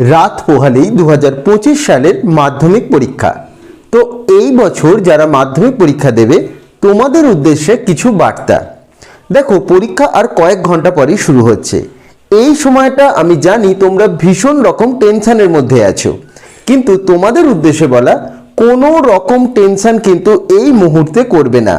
রাত পোহালেই দু হাজার পঁচিশ সালের মাধ্যমিক পরীক্ষা। তো এই বছর যারা মাধ্যমিক পরীক্ষা দেবে, তোমাদের উদ্দেশ্যে কিছু বার্তা। দেখো, পরীক্ষা আর কয়েক ঘণ্টা পরেই শুরু হচ্ছে। এই সময়টা আমি জানি তোমরা ভীষণ রকম টেনশানের মধ্যে আছো। কিন্তু তোমাদের উদ্দেশ্যে বলা, কোনো রকম টেনশন কিন্তু এই মুহূর্তে করবে না।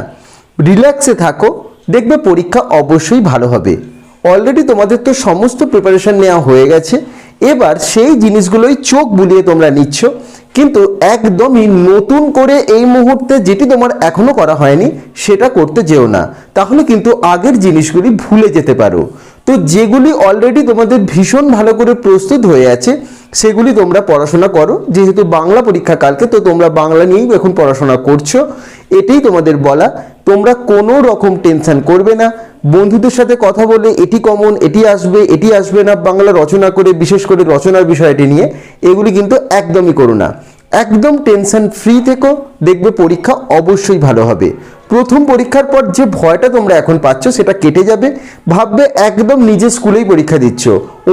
রিল্যাক্সে থাকো, দেখবে পরীক্ষা অবশ্যই ভালো হবে। অলরেডি তোমাদের তো সমস্ত প্রিপারেশন নেওয়া হয়ে গেছে। এবার সেই জিনিসগুলোই চোখ বুলিয়ে তোমরা নিচ্ছ। কিন্তু একদমই নতুন করে এই মুহূর্তে যেটি তোমার এখনও করা হয়নি, সেটা করতে যেও না। তাহলে কিন্তু আগের জিনিসগুলি ভুলে যেতে পারো। তো যেগুলি অলরেডি তোমাদের ভীষণ ভালো করে প্রস্তুত হয়ে আছে, সেগুলি তোমরা পড়াশোনা করো। যেহেতু বাংলা পরীক্ষা কালকে, তো তোমরা বাংলা নিয়েই এখন পড়াশোনা করছ। এটাই তোমাদের বলা, তোমরা কোনো রকম টেনশন করবে না। বন্ধুদের সাথে কথা বলে এটি কমন এটি আসবে এটি আসবে না, বাংলা রচনা করে, বিশেষ করে রচনার বিষয়টি নিয়ে, এগুলি কিন্তু একদমই করো না। একদম টেনশন ফ্রি থেকো, দেখবে পরীক্ষা অবশ্যই ভালো হবে। প্রথম পরীক্ষার পর যে ভয়টা তোমরা এখন পাচ্ছ, সেটা কেটে যাবে। ভাববে একদম নিজের স্কুলেই পরীক্ষা দিচ্ছ।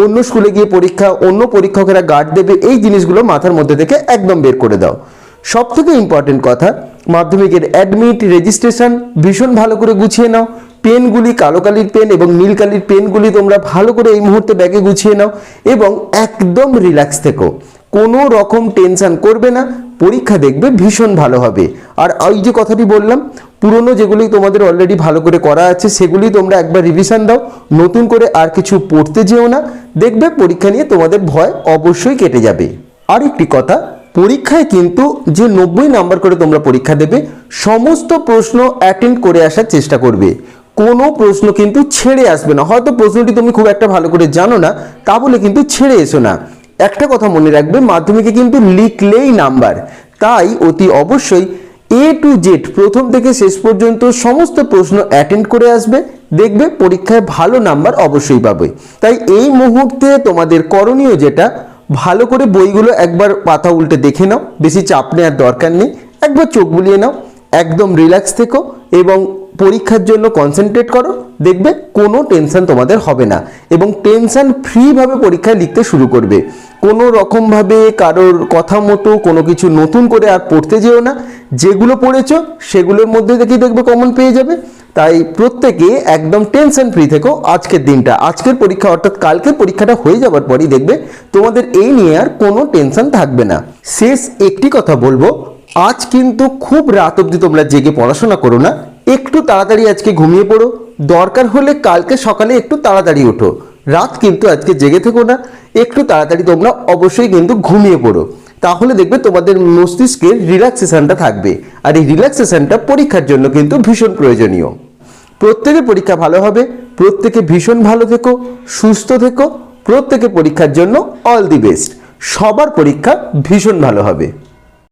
অন্য স্কুলে গিয়ে পরীক্ষা, অন্য পরীক্ষকেরা গার্ড দেবে, এই জিনিসগুলো মাথার মধ্যে থেকে একদম বের করে দাও। সব থেকে ইম্পর্টেন্ট কথা মাধ্যমিকের অ্যাডমিট রেজিস্ট্রেশন ভীষণ ভালো করে গুছিয়ে নাও। পেনগুলি কালো কালির পেন এবং নীল কালির পেনগুলি তোমরা ভালো করে এই মুহূর্তে ব্যাগে গুছিয়ে নাও এবং একদম রিল্যাক্স থেকো। কোনো রকম টেনশন করবে না, পরীক্ষা দেখবে ভীষণ ভালো হবে। আর ওই যে কথাটি বললাম, পুরনো যেগুলি তোমাদের অলরেডি ভালো করে করা আছে, সেগুলি তোমরা একবার রিভিশন দাও। নতুন করে আর কিছু পড়তে যেও না। দেখবে পরীক্ষা নিয়ে তোমাদের ভয় অবশ্যই কেটে যাবে। আর একটি কথা পরীক্ষায় কিন্তু যে নব্বই নাম্বার করে তোমরা পরীক্ষা দেবে, সমস্ত প্রশ্ন অ্যাটেন্ড করে আসার চেষ্টা করবে। কোনো প্রশ্ন কিন্তু ছেড়ে আসবে না। হয়তো প্রশ্নটি তুমি খুব একটা ভালো করে জানো না, তা বলে কিন্তু ছেড়ে এসো না। একটা কথা মনে রাখবে, মাধ্যমিকে কিন্তু লিখলেই নাম্বার। তাই অতি অবশ্যই এ টু জেড প্রথম থেকে শেষ পর্যন্ত সমস্ত প্রশ্ন অ্যাটেন্ড করে আসবে। দেখবে পরীক্ষায় ভালো নাম্বার অবশ্যই পাবে। তাই এই মুহূর্তে তোমাদের করণীয় যেটা ভালো করে বইগুলো একবার পাতা উল্টে দেখে নাও, বেশি চাপ নেওয়ার দরকার নেই। একবার চোখ বুলিয়ে নাও, একদম রিল্যাক্স থেকো এবং পরীক্ষার জন্য কনসেন্ট্রেট করো, দেখবে কোনো টেনশন তোমাদের হবে না এবং টেনশন ফ্রিভাবে পরীক্ষায় লিখতে শুরু করবে। কোনো রকমভাবে কারোর কথা মতো কোনো কিছু নতুন করে আর পড়তে যেও না, যেগুলো পড়েছ সেগুলোর মধ্যে থেকেই দেখবে কমন পেয়ে যাবে। তাই প্রত্যেকে একদম টেনশন ফ্রি থেকো আজকের দিনটা। আজকের পরীক্ষা অর্থাৎ কালকের পরীক্ষাটা হয়ে যাওয়ার পরই দেখবে তোমাদের এই নিয়ে আর কোনো টেনশন থাকবে না। শেষ একটি কথা বলব, আজ কিন্তু খুব রাত অবধি তোমরা জেগে পড়াশোনা করো না। একটু তাড়াতাড়ি আজকে ঘুমিয়ে পড়ো। দরকার হলে কালকে সকালে একটু তাড়াতাড়ি ওঠো। রাত কিন্তু আজকে জেগে থেকো না। একটু তাড়াতাড়ি তোমরা অবশ্যই কিন্তু ঘুমিয়ে পড়ো। তাহলে দেখবে তোমাদের মস্তিষ্কের রিল্যাক্সেশনটা থাকবে। আর এই রিল্যাক্সেশনটা পরীক্ষার জন্য কিন্তু ভীষণ প্রয়োজনীয়। প্রত্যেকের পরীক্ষা ভালো হবে, প্রত্যেকে ভীষণ ভালো থেকো, সুস্থ থেকো প্রত্যেকে পরীক্ষার জন্য অল দি বেস্ট সবার পরীক্ষা ভীষণ ভালো হবে।